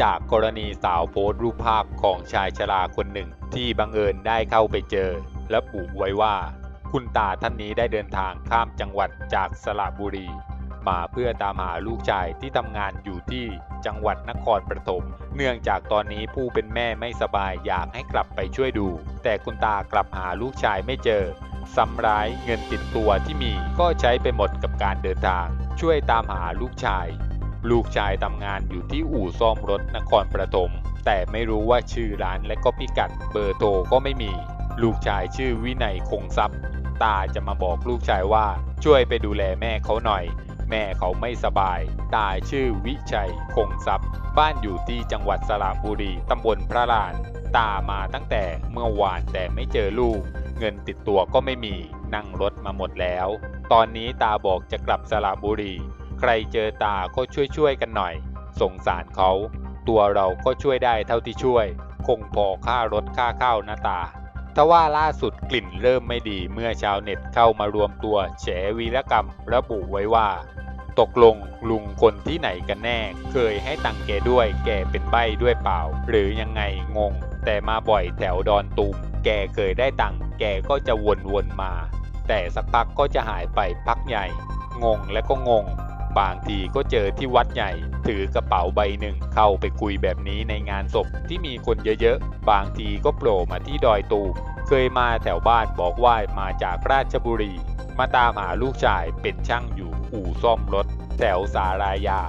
จากกรณีสาวโพสต์รูปภาพของชายชราคนหนึ่ง ที่บังเอิญได้เข้าไปเจอ และบุไว้ว่า คุณตาท่านนี้ได้เดินทางข้ามจังหวัดจากสระบุรี มาเพื่อตามหาลูกชายที่ทำงานอยู่ที่จังหวัดนครปฐมเนื่องจากตอนนี้ผู้เป็นแม่ไม่สบายอยากให้กลับไปช่วยดู แต่คุณตากลับหาลูกชายไม่เจอซ้ำร้ายเงินติดตัวที่มีก็ใช้ไปหมดกับการเดินทาง ช่วยตามหาลูกชาย ลูกชายทำงานอยู่ที่อู่ซ่อมรถนครปฐมแต่ไม่รู้ว่าชื่อร้านและก็พิกัดเบอร์โทรก็ไม่มี ลูกชายชื่อวินัยคงทรัพย์ ตาจะมาบอกลูกชายว่าช่วยไปดูแลแม่เขาหน่อย แม่เขาไม่สบาย ตาชื่อวิชัยคงทรัพย์ บ้านอยู่ที่จังหวัดสระบุรีตำบลพระลาน ตามาตั้งแต่เมื่อวานแต่ไม่เจอลูก เงินติดตัวก็ไม่มีนั่งรถมาหมดแล้ว ตอนนี้ตาบอกจะกลับสระบุรี ใครเจอตาก็ช่วยช่วยๆกันหน่อย สงสารเขา ตัวเราก็ช่วยได้เท่าที่ช่วย คงพอค่ารถค่าข้าวนะตาทว่าล่าสุดกลิ่นเริ่มไม่ดีเมื่อชาวเน็ตเข้ามารวมตัวแฉวีรกรรมระบุไว้ว่า ตกลงลุงคนที่ไหนกันแน่ เคยให้ตังแกด้วย แกเป็นใบ้ด้วยเปล่า หรือยังไงงง แต่มาบ่อยแถวดอนตูมแกเคยได้ตังแกก็จะวนๆมา แต่สักพักก็จะหายไปพักใหญ่ งงและก็งง บางทีก็เจอที่วัดใหญ่ ถือกระเป๋าใบหนึ่ง เข้าไปคุยแบบนี้ในงานศพที่มีคนเยอะๆ บางทีก็โผล่มาที่ดอยตูมเคยมาแถวบ้านบอกว่ามาจากราชบุรี มาตามหาลูกชายเป็นช่างอยู่อู่ซ่อมรถ แถวสารายา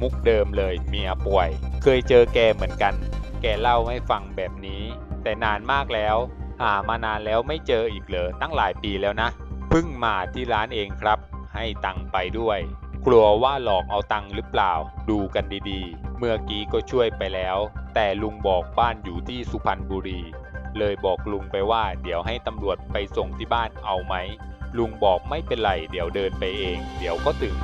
มุกเดิมเลยเมียป่วย เคยเจอแกเหมือนกัน แกเล่าให้ฟังแบบนี้ แต่นานมากแล้ว หามานานแล้วไม่เจออีกเหรอตั้งหลายปีแล้วนะเพิ่งมาที่ร้านเองครับ ให้ตังไปด้วย กลัวว่าหลอกเอาตังค์หรือเปล่า ดูกันดีๆ เมื่อกี้ก็ช่วยไปแล้ว แต่ลุงบอกบ้านอยู่ที่สุพรรณบุรี เลยบอกลุงไปว่าเดี๋ยวให้ตำรวจไปส่งที่บ้านเอาไหม ลุงบอกไม่เป็นไร เดี๋ยวเดินไปเอง เดี๋ยวก็ถึง